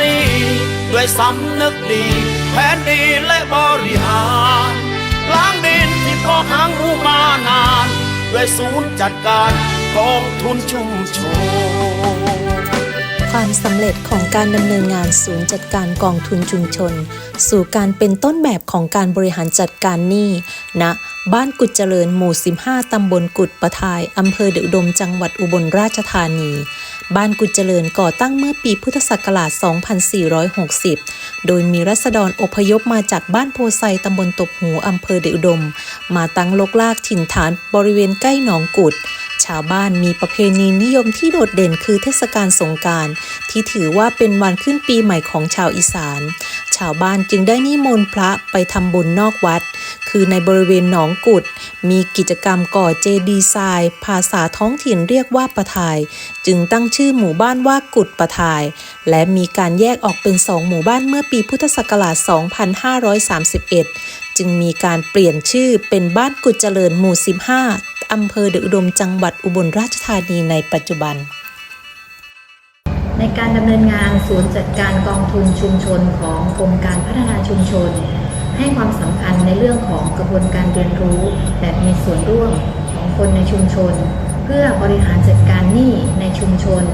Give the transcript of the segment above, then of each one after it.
นี้ ด้วยสำนึกดี แผนดีและบริหารล้างดินที่พอหางหมูมานาน ด้วยศูนย์จัดการกองทุนชุมชน ความสำเร็จของการดำเนินงานศูนย์จัดการกองทุนชุมชน สู่การเป็นต้นแบบของการบริหารจัดการหนี้ณบ้านกุดเจริญหมู่ 15 ตำบลกุดประทาย อำเภอเดชอุดมจังหวัดอุบลราชธานี บ้านกุดเจริญก่อตั้งเมื่อปีพุทธศักราช 2460 โดยมีรัษฎรอพยพมาจากบ้านโพไซตำบลตบหูอำเภอเดชอุดม มาตั้งลกลากถิ่นฐานบริเวณใกล้หนองกุด ชาวบ้านมีประเพณีนิยมที่โดดเด่นคือเทศกาลสงการที่ถือว่าเป็นวันขึ้นปีใหม่ของชาวอีสาน ชาวบ้านจึงได้นิมนต์พระไปทำบุญนอกวัด คือในบริเวณหนองกุด มีกิจกรรมก่อเจดีทราย ภาษาท้องถิ่นเรียกว่าปะทาย จึงตั้งชื่อหมู่บ้านว่ากุดปะทาย และมีการแยกออกเป็นสองหมู่บ้านเมื่อปีพุทธศักราช 2531 จึงมีการเปลี่ยนชื่อเป็นบ้านกุดเจริญหมู่ 15 อำเภอเดอุดมจังหวัดอุบลราชธานีในปัจจุบัน ในการดำเนินงานศูนย์จัดการกองทุนชุมชนของกรมการพัฒนาชุมชน ให้ความสำคัญในเรื่องของกระบวนการเรียนรู้แบบมีส่วนร่วมของคนในชุมชน เพื่อบริหารจัดการหนี้ในชุมชน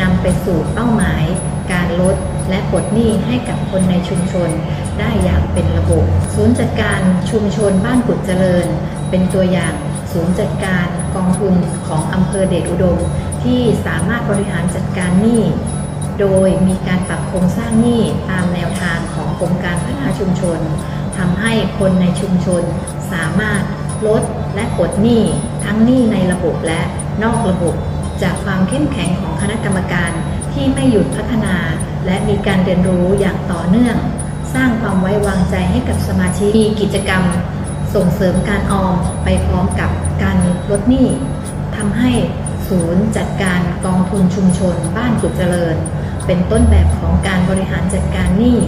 นำไปสู่เป้าหมาย การลดและปลดหนี้ให้กับคนในชุมชน ได้อย่างเป็นระบบ ศูนย์จัดการชุมชนบ้านกุดเจริญ เป็นตัวอย่าง ศูนย์จัดการกองทุนของอำเภอเดชอุดม ที่สามารถบริหารจัดการหนี้ โดยมีการปรับโครงสร้างหนี้ตามแนวทางของกรมการพัฒนาชุมชนทำให้คนในชุมชนสามารถลดและปลดหนี้ทั้งหนี้ในระบบและนอกระบบ จากความเข้มแข็งของคณะกรรมการที่ไม่หยุดพัฒนา และมีการเรียนรู้อย่างต่อเนื่อง สร้างความไว้วางใจให้กับสมาชิกมีกิจกรรม ส่งเสริมการออมไปพร้อมกับการลดหนี้ทำให้ศูนย์จัดการกองทุนชุมชน บ้านกุดเจริญ เป็นต้นแบบของการบริหารจัดการหนี้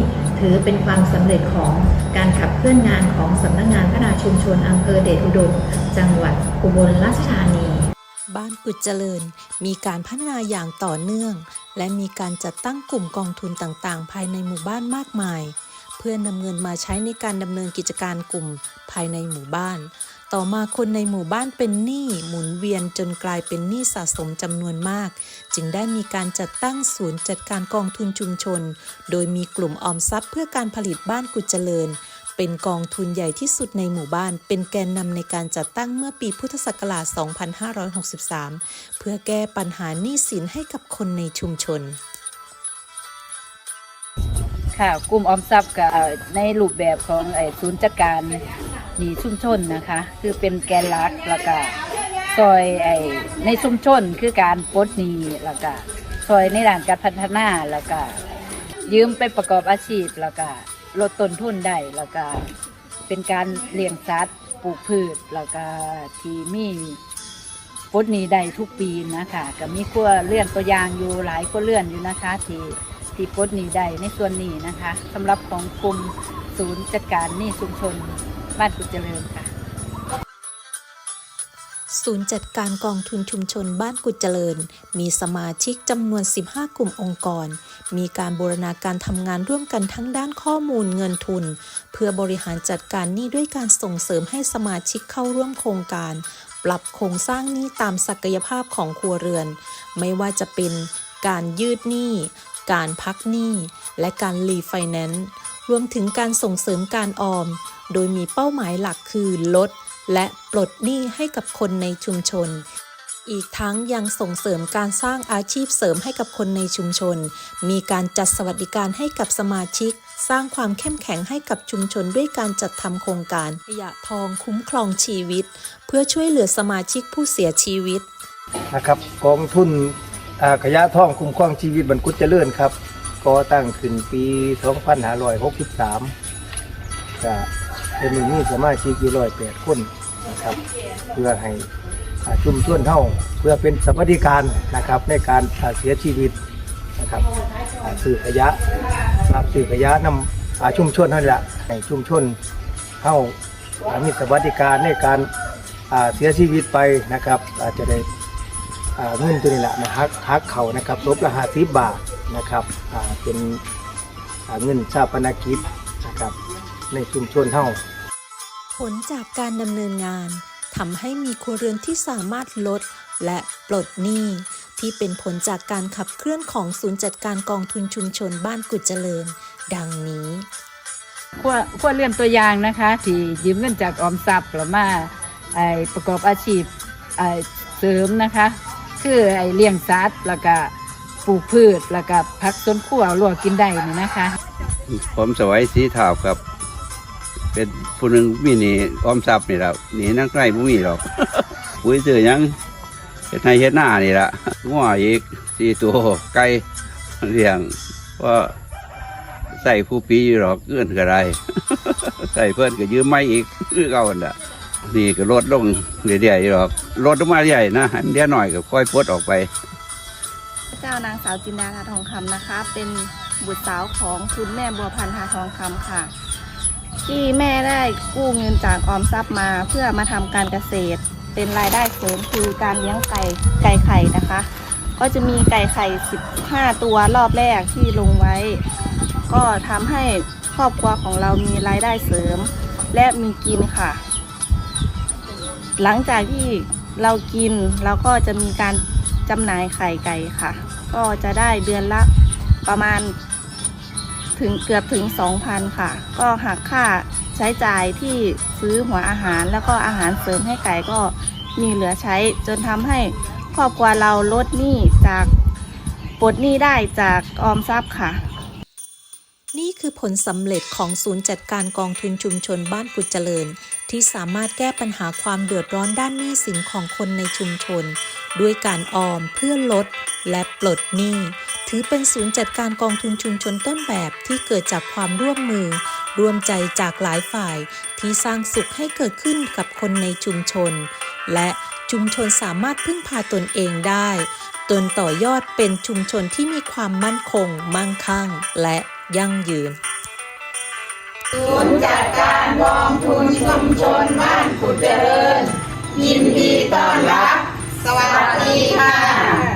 ถือเป็นความสำเร็จของการขับเคลื่อนงานของสำนักงานพัฒนาชุมชนอำเภอเดชอุดม จังหวัดอุบลราชธานี บ้านกุดเจริญ มีการพัฒนาอย่างต่อเนื่อง และมีการจัดตั้งกลุ่มกองทุนต่างๆ ภายในหมู่บ้านมากมาย เพื่อนำเงินมาใช้ในการดำเนินกิจการกลุ่มภายในหมู่บ้าน ต่อมาคนในหมู่บ้านเป็นหนี้หมุนเวียนจนกลายเป็นหนี้สะสมจำนวนมาก จึงได้มีการจัดตั้งศูนย์จัดการกองทุนชุมชน โดยมีกลุ่มออมทรัพย์เพื่อการผลิตบ้านกุดเจริญ เป็นกองทุนใหญ่ที่สุดในหมู่บ้าน เป็นแกนนำในการจัดตั้งเมื่อปีพุทธศักราช 2563 เพื่อแก้ปัญหาหนี้สินให้กับคนในชุมชน ค่ะ กลุ่มออมทรัพย์กับในรูปแบบของไอ้ศูนย์จัดการหนีชุมชนนะคะ คือเป็นแกนหลักแล้วก็ซอยไอ้ในชุมชนคือการปลดหนี้แล้วก็ซอยในด้านการพัฒนาแล้วก็ยืมไปประกอบอาชีพแล้วก็ลดต้นทุนได้แล้วก็เป็นการเลี้ยงสัตว์ปลูกพืชแล้วก็ที่มีปลดหนี้ได้ทุกปีนะคะก็มีครัวเลื่อนตัวอย่างอยู่หลายครัวเลื่อนอยู่นะคะที่ ที่ปลดหนี้ได้ในส่วนนี้นะคะสำหรับของกลุ่มศูนย์จัดการหนี้ชุมชนบ้านกุดเจริญค่ะ ศูนย์จัดการกองทุนชุมชนบ้านกุดเจริญ มีสมาชิกจำนวน 15 กลุ่มองค์กร มีการบูรณาการทำงานร่วมกันทั้งด้านข้อมูลเงินทุน เพื่อบริหารจัดการหนี้ด้วยการส่งเสริมให้สมาชิกเข้าร่วมโครงการ ปรับโครงสร้างหนี้ตามศักยภาพของครัวเรือน ไม่ว่าจะเป็นการยืดหนี้ การพักหนี้ และการรีไฟแนนซ์รวมถึงการส่งเสริมการออม โดยมีเป้าหมายหลักคือลด และปลดหนี้ให้กับคนในชุมชน อีกทั้งยังส่งเสริมการสร้างอาชีพเสริมให้กับคนในชุมชน มีการจัดสวัสดิการให้กับสมาชิก สร้างความเข้มแข็งให้กับชุมชนด้วยการจัดทำโครงการขยะทองคุ้มครองชีวิต เพื่อช่วยเหลือสมาชิกผู้เสียชีวิตนะครับกองทุน อ่าขยะท่องคุ้มครองชีวิตบรรคุเจริญครับก่อตั้งขึ้นปี 2563ก็เป็นหนึ่งมีสมาชิกอยู่ร้อยแปดคนนะครับ เพื่อให้อ่าชุมชนเท่าเพื่อเป็นสวัสดิการนะครับในการอ่าเสียชีวิตนะครับอ่าสื่อขยะรับสื่อขยะนำอ่าชุมชนนั่นแหละให้ชุมชนเท่าอ่ามีสวัสดิการในการอ่าเสียชีวิตไปนะครับอาจจะได้ เงินตัวนี้แหละนะฮักฮักเขานะครับศพละห้าสิบบาทนะครับอ่าเป็นอ่าเงินชาปนกิจนะครับในชุมชนเฮาผลจากการดำเนินงานทำให้มีครัวเรือนที่สามารถลดและปลดหนี้ที่เป็นผลจากการขับเคลื่อนของศูนย์จัดการกองทุนชุมชนบ้านกุจเจริญ ดังนี้ขั้วขั้วเรือนตัวอย่างนะคะ ที่ยืมเงินจากออมทรัพย์แล้วมาไอประกอบอาชีพไอเสริมนะคะ คือไอเลี้ยงสัตว์แล้วก็ปลูกพืชแล้วก็พักสวนครัวลวกกินได้นี่นะคะ ผมสวัยสีถาวครับ เป็นผู้หนึ่งมีหนี่ออมทรัพย์นี่แหละหนี่นักไร่บุมีหรอก ปุ๋ยเสือหยังเฮ็ดในเฮ็ดหน้านี่ละง้ออีกสี่ตัวไก่เลี้ยงว่าใส่ผู้ปีอยู่หรอกเอื้อนก็ได้ใส่เพื่อนก็ยืมไม่อีกคือเก่าอันละ นี่ก็ลดลงเรื่อยๆอยู่หรอกลดลงมาใหญ่นะอันเดียวหน่อยก็ค่อยปลดออกไป เจ้านางสาวจินดาทาทองคำนะคะ เป็นบุตรสาวของคุณแม่บัวพันธาทองคำค่ะ ที่แม่ได้กู้เงินจากออมทรัพย์มาเพื่อมาทำการเกษตร เป็นรายได้เสริมคือการเลี้ยงไก่ไก่ไข่นะคะ ก็จะมีไก่ไข่ 15 ตัวรอบแรกที่ลงไว้ ก็ทำให้ครอบครัวของเรามีรายได้เสริม และมีกินค่ะ หลังจากที่เรากินเราก็จะมีการจำหน่ายไข่ไก่ค่ะ ก็จะได้เดือนละประมาณถึงเกือบถึง 2,000 ค่ะ ก็หักค่าใช้จ่ายที่ซื้อหัวอาหารแล้วก็อาหารเสริมให้ไก่ก็มีเหลือใช้ จนทำให้ครอบครัวเราลดหนี้จากปลดหนี้ได้จากออมทรัพย์ค่ะ นี่คือผลสำเร็จของศูนย์จัดการกองทุนชุมชนบ้านกุจเจริญ ที่สามารถแก้ปัญหาความเดือดร้อนด้านหนี้สินของคนในชุมชน ด้วยการออมเพื่อลดและปลดหนี้ ถือเป็นศูนย์จัดการกองทุนชุมชนต้นแบบที่เกิดจากความร่วมมือ ร่วมใจจากหลายฝ่ายที่สร้างสุขให้เกิดขึ้นกับคนในชุมชน และชุมชนสามารถพึ่งพาตนเองได้จนต่อยอดเป็นชุมชนที่มีความมั่นคง มั่งคั่ง และยั่งยืน ศูนจัดการกองทุนชุมชนบ้านขุดเจริญ ยินดีต้อนรับ สวัสดีค่ะ